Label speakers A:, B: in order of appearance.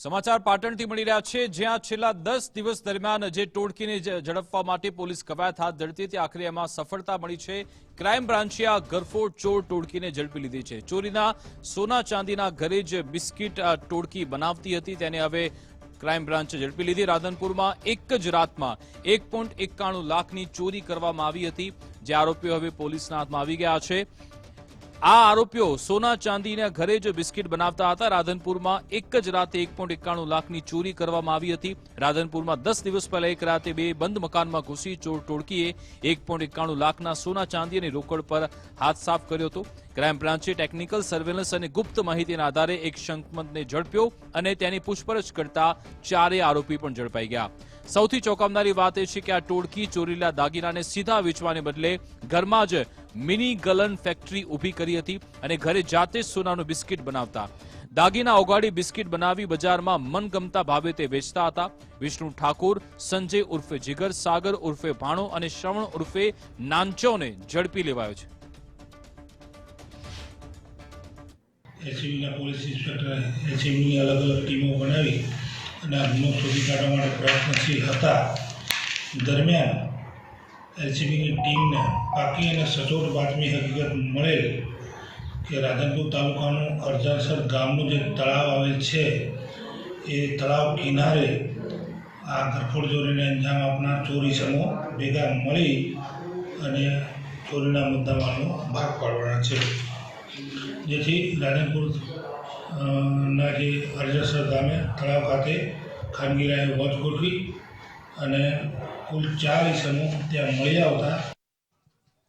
A: સમાચાર પાટણથી મળી રહ્યા છે. જ્યાં છેલ્લા દસ દિવસ દરમિયાન જે ટોળકીને ઝડપવા માટે પોલીસ કવાયત હાથ ધરતી હતી, આખરે એમાં સફળતા મળી છે. ક્રાઇમ બ્રાન્ચે આ ગરફોડ ચોર ટોળકીને ઝડપી લીધી છે. ચોરીના સોના ચાંદીના ઘરે જ બિસ્કિટ ટોળકી બનાવતી હતી, તેને હવે ક્રાઇમ બ્રાન્ચે ઝડપી લીધી. રાધનપુરમાં એક જ રાતમાં એક પોઈન્ટ એકાણું લાખની ચોરી કરવામાં આવી હતી, જે આરોપીઓ હવે પોલીસના હાથમાં આવી ગયા છે. આ આરોપીઓ સોના ચાંદીના ઘરે જ બિસ્કિટ બનાવતા હતા. રાધનપુરમાં એક જ રાતે એક પોઈન્ટ એકાણું લાખની ચોરી કરવામાં આવી હતી. રાધનપુરમાં દસ દિવસ પહેલા એક રાતે બે બંધ મકાનમાં ઘૂસી ચોર ટોળકીએ એક પોઈન્ટ એકાણું લાખના સોના ચાંદી અને રોકડ પર હાથ સાફ કર્યો હતો. ક્રાઇમ બ્રાન્ચે ટેકનિકલ સર્વેલન્સ અને ગુપ્ત માહિતીના આધારે એક શંકમંદને ઝડપ્યો અને તેની પૂછપરછ કરતા ચારેય આરોપી પણ ઝડપાઈ ગયા. સૌથી ચોંકાવનારી વાત એ છે કે આ ટોળકી ચોરીલા દાગીનાને સીધા વેચવાને બદલે ઘરમાં જ મિની ગલન ફેક્ટરી ઊભી કરી હતી અને ઘરે જાતે જ સોનાનું બિસ્કિટ બનાવતા. દાગીના ઓગાડી બિસ્કિટ બનાવી બજારમાં મનગમતા ભાવે તે વેચતા હતા. વિષ્ણુ ઠાકુર, સંજય ઉર્ફે જીગર, સાગર ઉર્ફે ભાણો અને શ્રવણ ઉર્ફે નાંચોને ઝડપી લેવાયો છે.
B: એસીબીના પોલીસ ઇન્સ્પેક્ટર એસીબીની અલગ અલગ ટીમો બનાવી અને આ ગુનો શોધી કાઢવા માટે પ્રયત્નશીલ હતા. દરમિયાન એસીબીની ટીમને પાકી અને સચોટ બાતમી હકીકત મળેલ કે રાધનપુર તાલુકાનું અરજાસર ગામનું જે તળાવ આવેલ છે, એ તળાવ કિનારે આ ઘરફોડ ચોરીને અંજામ આપનાર ચોરી સમૂહ ભેગા મળી અને ચોરીના મુદ્દામાલનો ભાગ પાડવાના છે. જેથી રાધનપુર ના જે અરજસર ગામે, તળાવ ખાતે ખાનગીરાએ વોચ ગોઠવી અને કુલ ચાર ઇસમો ત્યાં મળી આવતા.